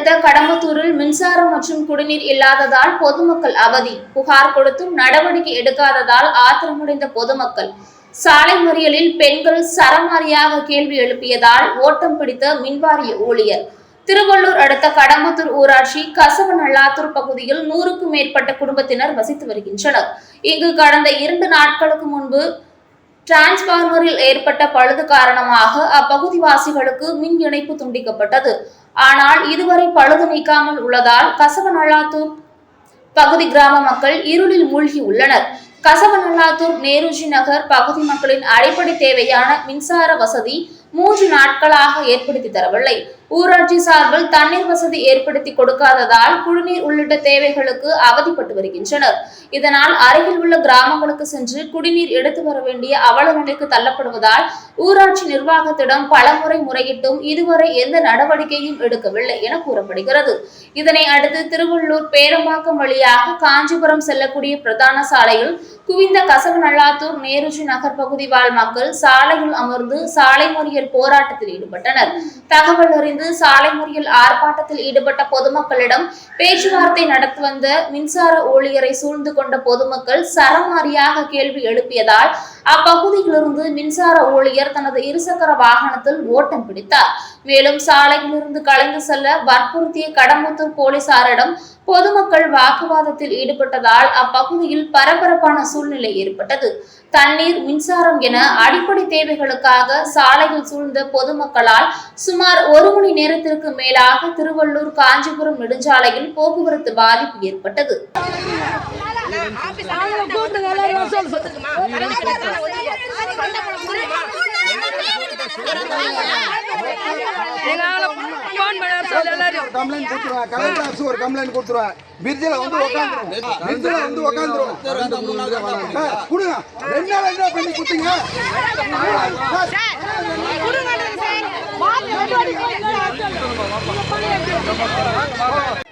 அடுத்த கடம்பத்தூரில் மின்சாரம் மற்றும் குடிநீர் இல்லாததால் பொதுமக்கள் அவதி. புகார் கொடுத்தும் நடவடிக்கை எடுக்காததால் ஆத்திரமடைந்த பொதுமக்கள். சாலை மறியலில் பெண்கள் சரமாரியாக கேள்வி எழுப்பியதால் ஓட்டம் பிடித்த மின்வாரிய ஊழியர். திருவள்ளூர் அடுத்த கடம்பத்தூர் ஊராட்சி கசவநல்லாத்தூர் பகுதியில் நூறுக்கும் மேற்பட்ட குடும்பத்தினர் வசித்து வருகின்றனர். இங்கு கடந்த இரண்டு நாட்களுக்கு முன்பு டிரான்ஸ்பார்மரில் ஏற்பட்ட பழுது காரணமாக அப்பகுதிவாசிகளுக்கு மின் இணைப்பு துண்டிக்கப்பட்டது. ஆனால் இதுவரை பழுது நீக்காமல் உள்ளதால் கசவநல்லாத்தூர் பகுதி கிராம மக்கள் இருளில் மூழ்கி உள்ளனர். கசவநல்லாத்தூர் நேருஜி நகர் பகுதி மக்களின் அடிப்படை தேவையான மின்சார வசதி மூன்று நாட்களாக ஏற்படுத்தி தரவில்லை. ஊராட்சி சார்பில் தண்ணீர் வசதி ஏற்படுத்தி கொடுக்காததால் குடிநீர் உள்ளிட்ட தேவைகளுக்கு அவதிப்பட்டு வருகின்றனர். இதனால் அருகில் உள்ள கிராமங்களுக்கு சென்று குடிநீர் எடுத்து வர வேண்டிய அவல நிலைக்கு தள்ளப்படுவதால் ஊராட்சி நிர்வாகத்திடம் பலமுறை முறையிட்டும் இதுவரை எந்த நடவடிக்கையும் எடுக்கவில்லை என கூறப்படுகிறது. இதனை அடுத்து திருவள்ளூர் பேரம்பாக்கம் வழியாக காஞ்சிபுரம் செல்லக்கூடிய பிரதான சாலையில் குவிந்த கசவநல்லாத்தூர் நேருஜி நகர் பகுதி வாழ் மக்கள் சாலையில் அமர்ந்து சாலை மறியல் போராட்டத்தில் ஈடுபட்டனர். தகவல் அறிந்து சாலை மறியல் ஆர்ப்பாட்டத்தில் ஈடுபட்ட பொதுமக்களிடம் பேச்சுவார்த்தை நடத்தி வந்த மின்சார ஊழியரை சூழ்ந்து கொண்ட பொதுமக்கள் சரமாரியாக கேள்வி எழுப்பியதால் அப்பகுதியிலிருந்து மின்சார ஊழியர் தனது இருசக்கர வாகனத்தில் ஓட்டம் பிடித்தார். மேலும் சாலையிலிருந்து கலைந்து செல்ல வற்புறுத்திய கடம்பத்தூர் போலீசாரிடம் பொதுமக்கள் வாக்குவாதத்தில் ஈடுபட்டதால் அப்பகுதியில் பரபரப்பான சூழ்நிலை ஏற்பட்டது. தண்ணீர் மின்சாரம் என அடிப்படை தேவைகளுக்காக சாலையில் சூழ்ந்த பொதுமக்களால் சுமார் ஒரு மணி நேரத்திற்கு மேலாக திருவள்ளூர் காஞ்சிபுரம் நெடுஞ்சாலையில் போக்குவரத்து பாதிப்பு ஏற்பட்டது. கம்ப்ளைண்ட் கொடுத்துருவேன் கலெக்டர் ஆஃபீஸ் ஒரு கம்ப்ளைண்ட் கொடுத்துருவேன் பிரிட்ஜில் வந்து உட்காந்துருவோம் பிரிட்ஜில் வந்து உட்காந்துருவோம் கொடுங்க. ரெண்டு நாள் என்ன பண்ணி கொடுத்தீங்க. கொடுங்க